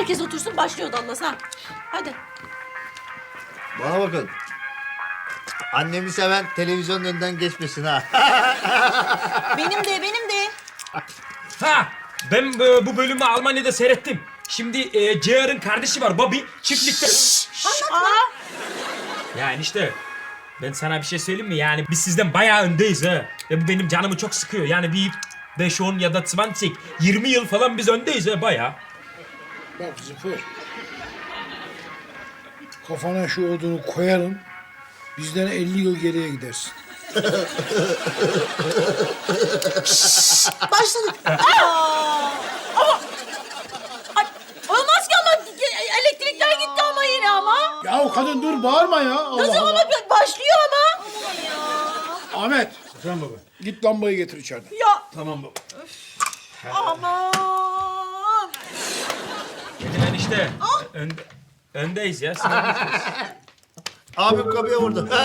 Herkes otursun başlıyor Dallas ha. Hadi. Bana bakın. Annemi seven televizyonun önünden geçmesin ha. Benim de benim de. Ha ben e, bu bölümü Almanya'da seyrettim. Şimdi e, JR'ın kardeşi var Bobby çiftlikte. Aa, Yani işte ben sana bir şey söyleyeyim mi? Yani biz sizden bayağı öndeyiz ha. Ve bu benim canımı çok sıkıyor. Yani bir 5, 10 ya da 20, 20 yıl falan biz öndeyiz ha bayağı. Bak Zıfır. Kafana şu odunu koyarım. Bizden 50 yıl geriye gidersin. başladık. Aa, ama Ay, olmaz ki ama elektrikler gitti ama yine ama. Ya o kadın dur bağırma ya. Allah Nasıl ama Allah. başlıyor ama. Ahmet. Sen baba. Git lambayı getir içeriden. Ya Tamam baba. aman. Metin enişte önde, öndeyiz ya. Abim kapıya vurdu.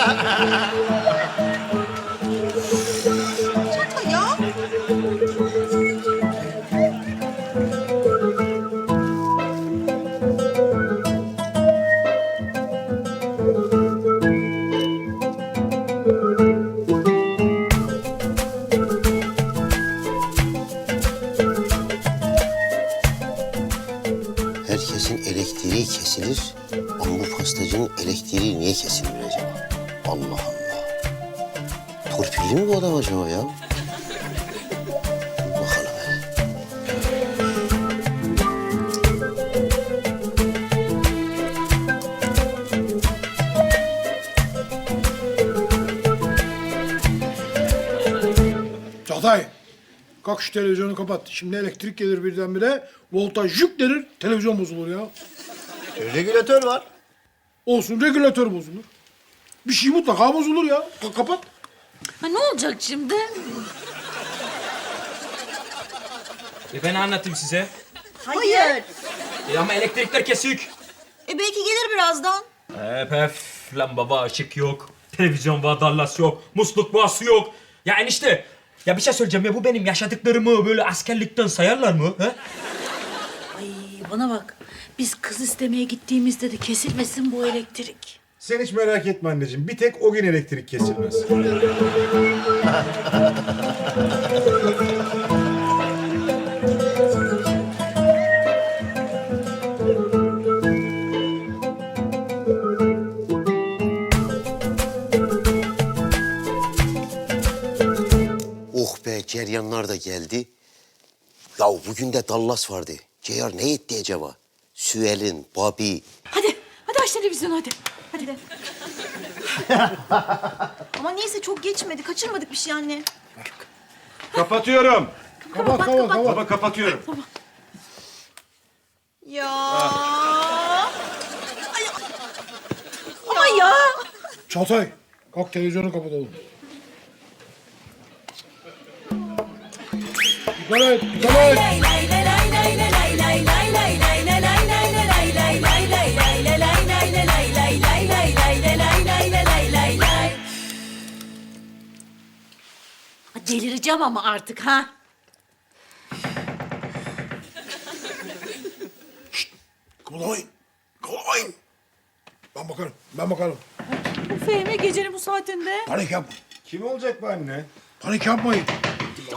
kesilir ama bu pastacının elektriği niye kesilmiyor acaba? Allah Allah. Torpilli mi bu adam acaba ya? Çağatay. Kalk şu televizyonu kapat. Şimdi elektrik gelir birdenbire. Voltaj jük denir. Televizyon bozulur ya. Regülatör var. Olsun regülatör bozulur. Bir şey mutlaka bozulur ya. Ka- kapat. Ha, ne olacak şimdi? E ben anlatayım size. Hayır. E ama elektrikler kesik. E belki gelir birazdan. Hep hep lamba var, ışık yok. Televizyon var, Dallas yok. Musluk var, su yok. Ya enişte, ya bir şey söyleyeceğim ya bu benim yaşadıklarımı böyle askerlikten sayarlar mı? He? Bana bak. Biz kız istemeye gittiğimizde de kesilmesin bu elektrik. Sen hiç merak etme anneciğim. Bir tek o gün elektrik kesilmez. Oh be ceryanlar da geldi. Ya bugün de Dallas vardı. Ceyar ne etti acaba? Süel'in, Bobby. Hadi, hadi aç televizyonu hadi. Hadi. Ama neyse çok geçmedi. Kaçırmadık bir şey anne. Kapatıyorum. Kapat kapat kapat. Baba kapatıyorum. Ya. Ama ya. Çağatay. Kalk televizyonu kapat oğlum. Dikkat et, dikkat et. Delireceğim ama artık ha. Kıvırdamayın. Kıvırdamayın. Ben bakarım, ben bakarım. Bu Fehmi gecenin bu saatinde. Panik yapma. Kim olacak bu anne? Panik yapmayın.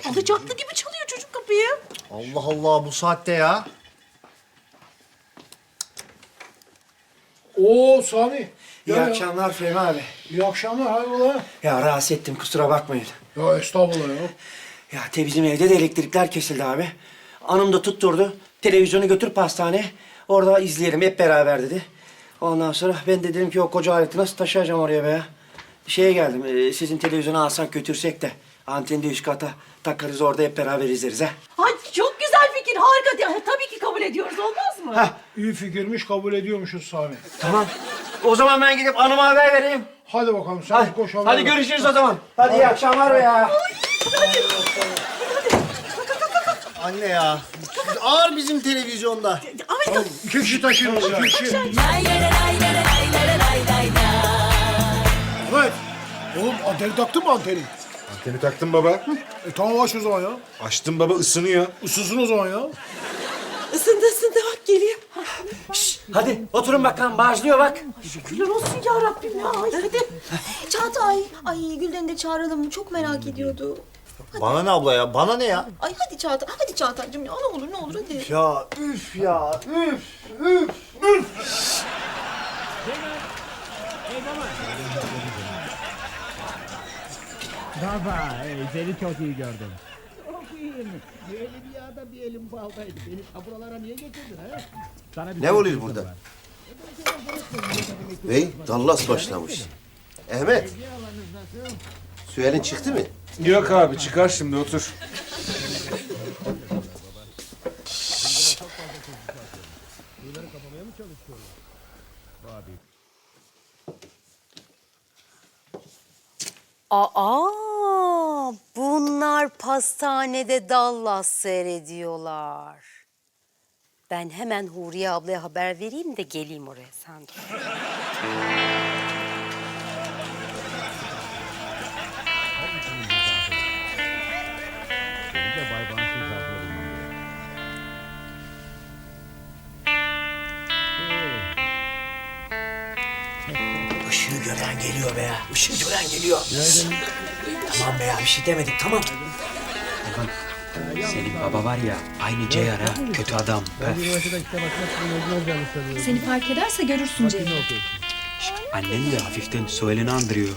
Alacaklı gibi çalıyor çocuk kapıyı. Allah Allah bu saatte ya. Oo Sami. İyi Ya, akşamlar Fehmi abi. İyi akşamlar hayrola? Ya rahatsız ettim kusura bakmayın. Ya estağfurullah ya. Ya te bizim evde de elektrikler kesildi abi. Anım da tutturdu. Televizyonu götür pastaneye. Orada izleyelim hep beraber dedi. Ondan sonra ben de dedim ki o koca aleti nasıl taşıyacağım oraya be ya. Şeye geldim e, sizin televizyonu alsak götürsek de anteni de üst kata takarız orada hep beraber izleriz ha. Ay harika. Ya, Tabii ki kabul ediyoruz olmaz mı? Hah İyi fikirmiş kabul ediyormuşuz Sami. tamam. O zaman ben gidip anıma haber vereyim. Hadi bakalım sen Hadi, koş haber hadi ver. görüşürüz o zaman. Hadi iyi akşamlar be ya. Anne ya. Ağır bizim televizyonda. Ahmet İki kişi taşıyoruz ya. İki kişi. Evet. Oğlum anteni taktın mı anteni? Anteni taktım baba. E tamam aç o zaman ya. Açtım baba ısınıyor. Isınsın o zaman ya. ısındı ısındı bak geliyor. Hadi oturun bakalım başlıyor bak. Şükürler olsun ya Rabbim ya. Ay, hadi. Çağatay. Ay Gülden'i de çağıralım? Çok merak ediyordu. Bana ne abla ya? Bana ne ya? Ay hadi Çağatay. Hadi Çağatay'cığım ya. Ne olur ne olur hadi. Ya üf ya üf üf üf. Baba, seni çok iyi gördüm. Çok iyiyim. Bir elim yağda bir elim baldaydı. Beni ta buralara niye getirdin ha? Sana bir Ne oluyor burada? Bey, Dallas başlamış. Ahmet. Süelin çıktı mı? Yok abi çıkar şimdi otur. Aa, bunlar pastanede Dallas seyrediyorlar. Ben hemen Huriye ablaya haber vereyim de geleyim oraya sen dur. Geliyor be ya. Işığı gören geliyor. Tamam be ya bir şey demedik tamam. Senin baba var ya aynı Ceyar ha kötü adam. Seni fark ederse görürsün Cem. Annen de hafiften Suel'ini andırıyor.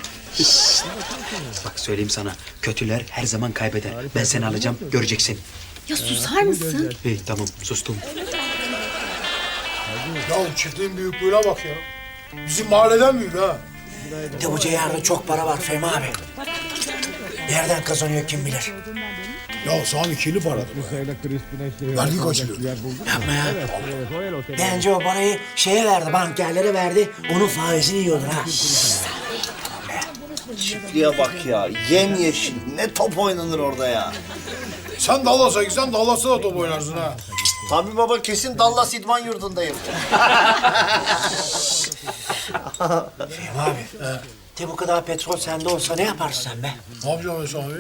Bak söyleyeyim sana kötüler her zaman kaybeder. Ben seni alacağım göreceksin. Ya susar mısın? İyi tamam sustum. Ya çiftliğin büyüklüğüne bak ya. Bizim mahalleden büyük ha. Bir de bu Ceyhan'da çok para var Fehmi abi. Nereden kazanıyor kim bilir. Ya Sami kirli paradır. Vergi kaçırıyor. Yapma ya. Bence o parayı şeye verdi, bankerlere verdi. Onun faizini yiyordur ha. Çiftliğe bak ya. Yemyeşil. Ne top oynanır orada ya. Sen Dallas'a gitsen Dallas'ta da top oynarsın ha. Tabii baba kesin Dallas İdman Yurdu'ndayım. Fehmi abi. De bu kadar petrol sende olsa ne yaparsın sen be? Ne yapacağım ben Sami?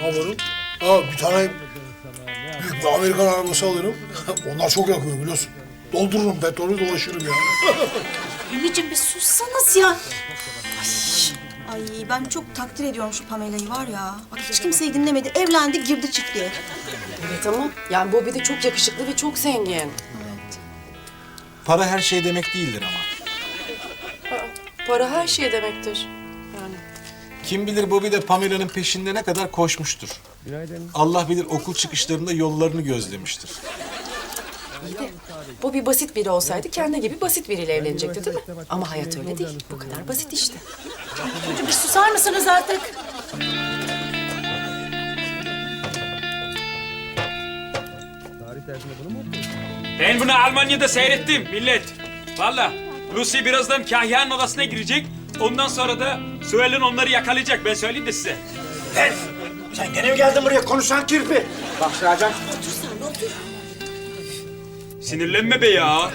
Ne yaparım? Ha, bir tane büyük bir Amerikan arabası alırım. Onlar çok yakıyor biliyorsun. Doldururum petrolü dolaşırım ya. Anneciğim bir sussanız ya. Ay, ay ben çok takdir ediyorum şu Pamela'yı var ya. Bak hiç kimseyi dinlemedi. Evlendi girdi çiftliğe. Evet ama yani Bobby de çok yakışıklı ve çok zengin. Para her şey demek değildir ama. Para her şey demektir. Yani. Kim bilir Bobby de Pamela'nın peşinde ne kadar koşmuştur. Allah bilir okul çıkışlarında yollarını gözlemiştir. Bobby basit biri olsaydı kendi gibi basit biriyle evlenecekti değil mi? Ama hayat öyle değil. Bu kadar basit işte. Bir susar mısınız artık? Ben bunu Almanya'da seyrettim millet. Valla Lucy birazdan Kahya'nın odasına girecek. Ondan sonra da Suel'in onları yakalayacak. Ben söyleyeyim de size. Hey! Sen gene mi geldin buraya konuşan kirpi? Bak Sercan. Sinirlenme be ya.